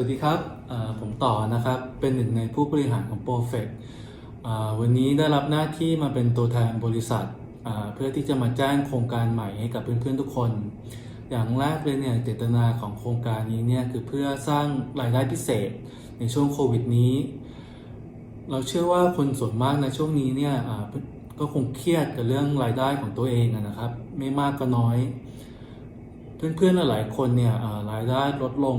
วัสดีครับ ผมต่อนะครับ เป็นหนึ่งในผู้บริหารของ p r o f e c t วันนี้ได้รับหน้าที่มาเป็นตัวแทนบริษัท เพื่อที่จะมาแจ้งโครงการใหม่ให้กับเพื่อนๆทุกคน อย่างแรกเลยเนี่ยเจตนาของโครงการนี้เนี่ยคือเพื่อสร้างรายได้พิเศษในช่วงโควิดนี้ เราเชื่อว่าคนส่วนมากในช่วงนี้เนี่ยก็คงเครียดกับเรื่องรายได้ของตัวเองนะครับ ไม่มากก็น้อย เพื่อนๆหลายๆคนเนี่ยรายได้ลดลง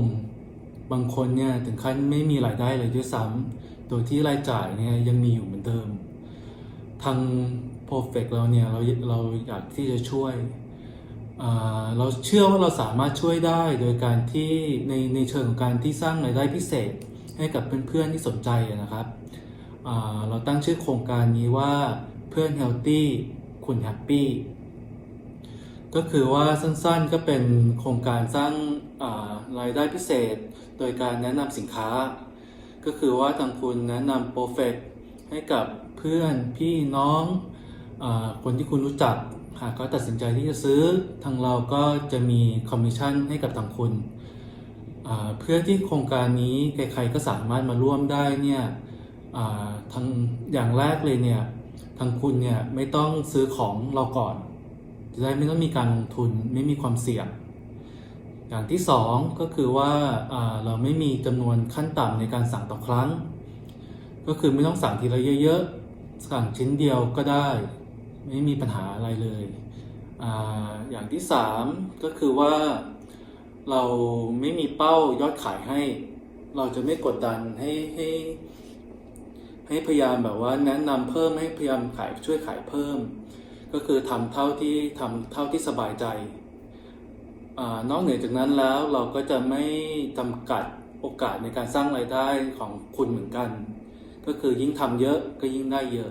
บางคนเนี่ยถึงขั้นไม่มีรายได้เลยด้วยซ้ำโดยที่รายจ่ายเนี่ยยังมีอยู่เหมือนเดิม ทาง Perfect เราเนี่ยเราเราอยากที่จะช่วย เราเชื่อว่าเราสามารถช่วยได้โดยการที่ในในเชิงของการที่สร้างรายได้พิเศษให้กับเพื่อนๆที่สนใจนะครับ เราตั้งชื่อโครงการนี้ว่าเพื่อน Healthy คุณ Happy ก็คือว่าสั้นๆก็เป็นโครงการสร้างารายได้พิเศษ โดยการแนะนำสินค้า ก็คือว่าทางคุณแนะนำโปรเฟกให้กับเพื่อนพี่น้องอคนที่คุณรู้จักหากเขาตัดสินใจที่จะซื้อทางเราก็จะมีคอมมิชชั่นให้กับทางคุณ เพื่อที่โครงการนี้ใครๆก็สามารถมาร่วมได้เนี่ยทางอย่างแรกเลยเนี่ยทางคุณเนี่ยไม่ต้องซื้อของเราก่อน จะได้ไม่ต้องมีการลงทุนไม่มีความเสี่ยง อย่างที่สองก็คือว่าเราไม่มีจำนวนขั้นต่ำในการสั่งต่อครั้ง ก็คือไม่ต้องสั่งทีละเยอะๆ สั่งชิ้นเดียวก็ได้ ไม่มีปัญหาอะไรเลยออย่างที่สามก็คือว่าเราไม่มีเป้ายอดขายให้ เราจะไม่กดดันให้ให้ให้พยายามแบบว่าแนะนำเพิ่มให้พยายามขายช่วยขายเพิ่ม ก็คือทำเท่าที่ทำเท่าที่สบายใจอนอกเหนือจากนั้นแล้วเราก็จะไม่จำกัดโอกาสในการสร้างรายได้ของคุณเหมือนกัน ก็คือยิ่งทำเยอะก็ยิ่งได้เยอะ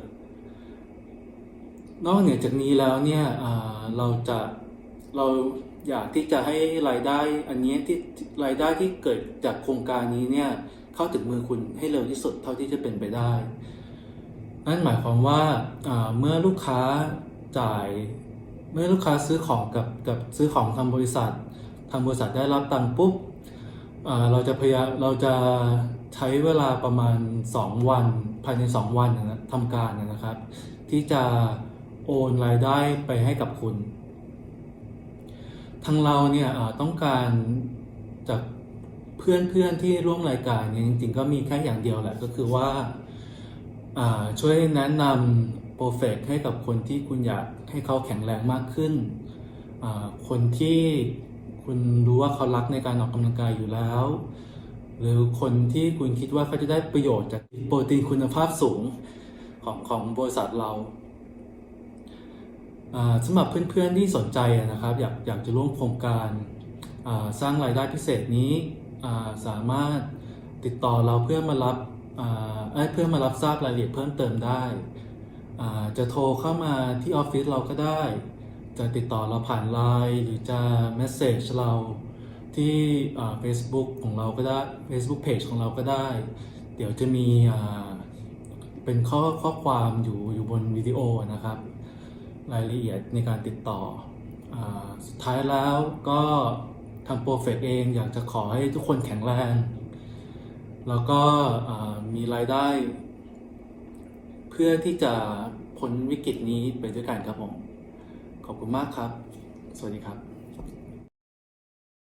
นอกเหนือจากนี้แล้วเนี่ยเราจะเราอยากที่จะให้รายได้อันนี้ที่รายได้ที่เกิดจากโครงการนี้เนี่ยเข้าถึงมือคุณให้เร็วที่สุดเท่าที่จะเป็นไปได้ นั่นหมายความว่าเมื่อลูกค้า จ่ายเมื่อลูกค้าซื้อของกับกับซื้อของทางบริษัท ทางบริษัทได้รับตังค์ปุ๊บอ่าเราจะพยายามเราจะใช้เวลาประมาณ 2 วันภายใน 2 วันนะทำการนะครับ ที่จะโอนรายได้ไปให้กับคุณ ทางเราเนี่ยต้องการจากเพื่อนเพื่อนๆที่ร่วมรายการเนี่ยจริงๆก็มีแค่อย่างเดียวแหละก็คือว่าอ่าช่วยแนะนำ โปรเฟกให้กับคนที่คุณอยากให้เขาแข็งแรงมากขึ้น คนที่คุณรู้ว่าเขารักในการออกกำลังกายอยู่แล้ว หรือคนที่คุณคิดว่าเขาจะได้ประโยชน์จากโปรตีนคุณภาพสูงของของบริษัทเราสำหรับเพื่อนๆที่สนใจนะครับ อยากอยากจะร่วมโครงการสร้างรายได้พิเศษนี้สามารถติดต่อเราเพื่อมารับเเพื่อมารับทราบรายละเอียดเพิ่มเติมได้ จะโทรเข้ามาที่ออฟฟิศเราก็ได้ จะติดต่อเราผ่านไลน์หรือจะเมสเซจเราที่อ่า Facebook ของเราก็ได้ Facebook Page ของเราก็ได้ เดี๋ยวจะมีเป็นข้อข้อความอยู่อยู่บนวิดีโอนะครับ รายละเอียดในการติดต่ออสุดท้ายแล้วก็ทางโปรเฟกเองอยากจะขอให้ทุกคนแข็งแรง แล้วก็มีรายได้ พื่อที่จะพ้นวิกฤตนี้ไปด้วยกันครับผม ขอบคุณมากครับ สวัสดีครับ